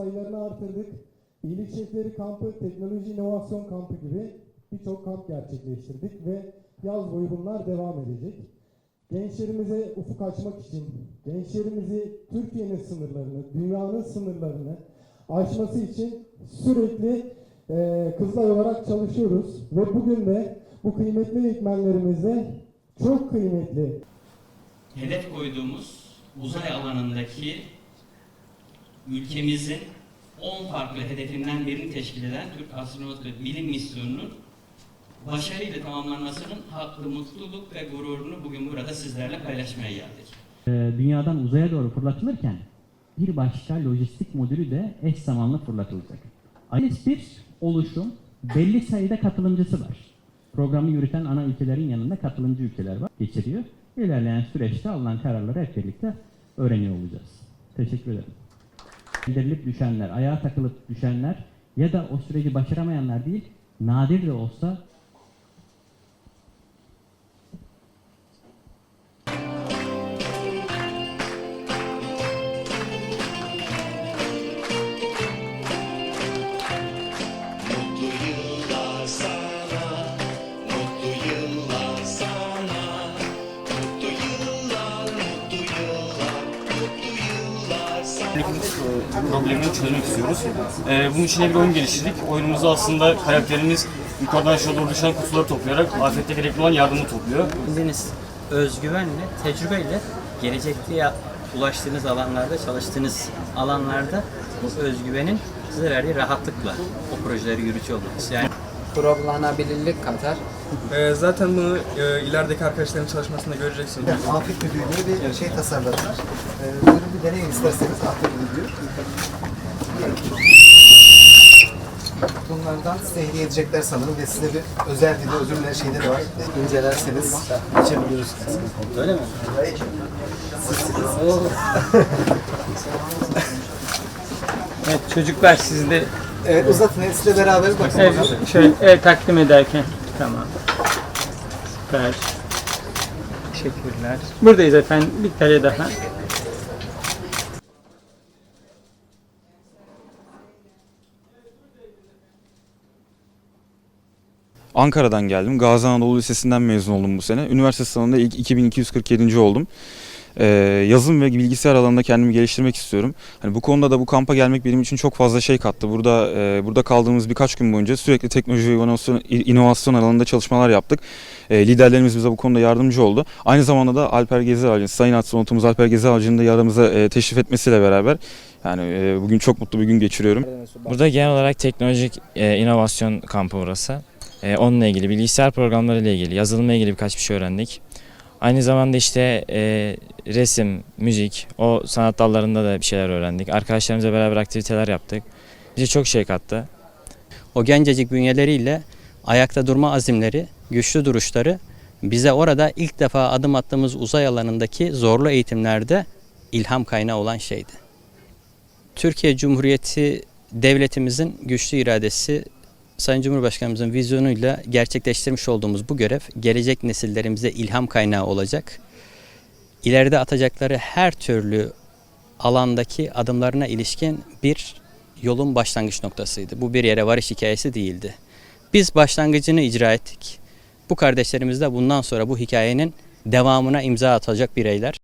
sayılarını artırdık. İyilik Şefleri Kampı, Teknoloji İnovasyon Kampı gibi birçok kamp gerçekleştirdik ve yaz boyu bunlar devam edecek. Gençlerimize ufuk açmak için, gençlerimizi Türkiye'nin sınırlarını, dünyanın sınırlarını aşması için sürekli eee kızlar olarak çalışıyoruz. Ve bugün de bu kıymetli eğitmenlerimizle çok kıymetli hedef koyduğumuz uzay alanındaki ülkemizin 10 farklı hedefinden birini teşkil eden Türk Astronot ve Bilim Misyonu'nun başarıyla tamamlanmasının haklı mutluluk ve gururunu bugün burada sizlerle paylaşmaya geldik. Ee, dünyadan uzaya doğru fırlatılırken bir başka lojistik modülü de eş zamanlı fırlatılacak. IS bir oluşum belli sayıda katılımcısı var. Programı yürüten ana ülkelerin yanında katılımcı ülkeler var, geçiriyor. İlerleyen süreçte alınan kararları hep birlikte öğreniyor olacağız. Teşekkür ederim. Bildirilip düşenler, ayağa takılıp düşenler ya da o süreci başaramayanlar değil, nadir de olsa problemini çözmek istiyoruz. Ee, bunun için de bir oyun geliştirdik. Oyunumuzda aslında karakterimiz yukarıdan aşağı doğru düşen kutuları toplayarak afette gerekli olan yardımı topluyor. Kendiniz özgüvenle, tecrübeyle gelecekte ya- ulaştığınız alanlarda, çalıştığınız alanlarda bu özgüvenin size verdiği rahatlıkla o projeleri yürütüyor olmanız. Yani Programlanabilirlik kadar Ee, zaten bunu e, ilerideki arkadaşların çalışmasında göreceksiniz. Afet Müdürlüğü bir şey tasarladılar. Ee, Buyurun bir deneyin isterseniz Afet Müdürlüğü. Bunlardan size hediye edecekler sanırım ve size bir özel dilde özürler şeyleri var. İncelerseniz içebiliyorsunuz. öyle mi? Evet çocuklar siz de Evet uzatın hepsiyle beraber bakın. el, bakalım. şöyle el takdim ederken tamam. Süper. Teşekkürler. Buradayız efendim. Bir kere daha. Ankara'dan geldim. Gazi Anadolu Lisesi'nden mezun oldum bu sene. Üniversite sınavında ilk 2247. oldum. Ee, yazılım ve bilgisayar alanında kendimi geliştirmek istiyorum. Hani bu konuda da bu kampa gelmek benim için çok fazla şey kattı. Burada e, burada kaldığımız birkaç gün boyunca sürekli teknoloji ve inovasyon, inovasyon alanında çalışmalar yaptık. E, liderlerimiz bize bu konuda yardımcı oldu. Aynı zamanda da Alper Gezi Ağacı'nın, Sayın Astronotumuz Alper Gezi Ağacı'nın da yanımıza e, teşrif etmesiyle beraber yani e, bugün çok mutlu bir gün geçiriyorum. Burada genel olarak teknolojik e, inovasyon kampı burası. E, onunla ilgili bilgisayar programları ile ilgili, yazılımla ilgili birkaç bir şey öğrendik. Aynı zamanda işte e, resim, müzik, o sanat dallarında da bir şeyler öğrendik. Arkadaşlarımızla beraber aktiviteler yaptık. Bize çok şey kattı. O gencecik bünyeleriyle ayakta durma azimleri, güçlü duruşları bize orada ilk defa adım attığımız uzay alanındaki zorlu eğitimlerde ilham kaynağı olan şeydi. Türkiye Cumhuriyeti devletimizin güçlü iradesi Sayın Cumhurbaşkanımızın vizyonuyla gerçekleştirmiş olduğumuz bu görev gelecek nesillerimize ilham kaynağı olacak. İleride atacakları her türlü alandaki adımlarına ilişkin bir yolun başlangıç noktasıydı. Bu bir yere varış hikayesi değildi. Biz başlangıcını icra ettik. Bu kardeşlerimiz de bundan sonra bu hikayenin devamına imza atacak bireyler.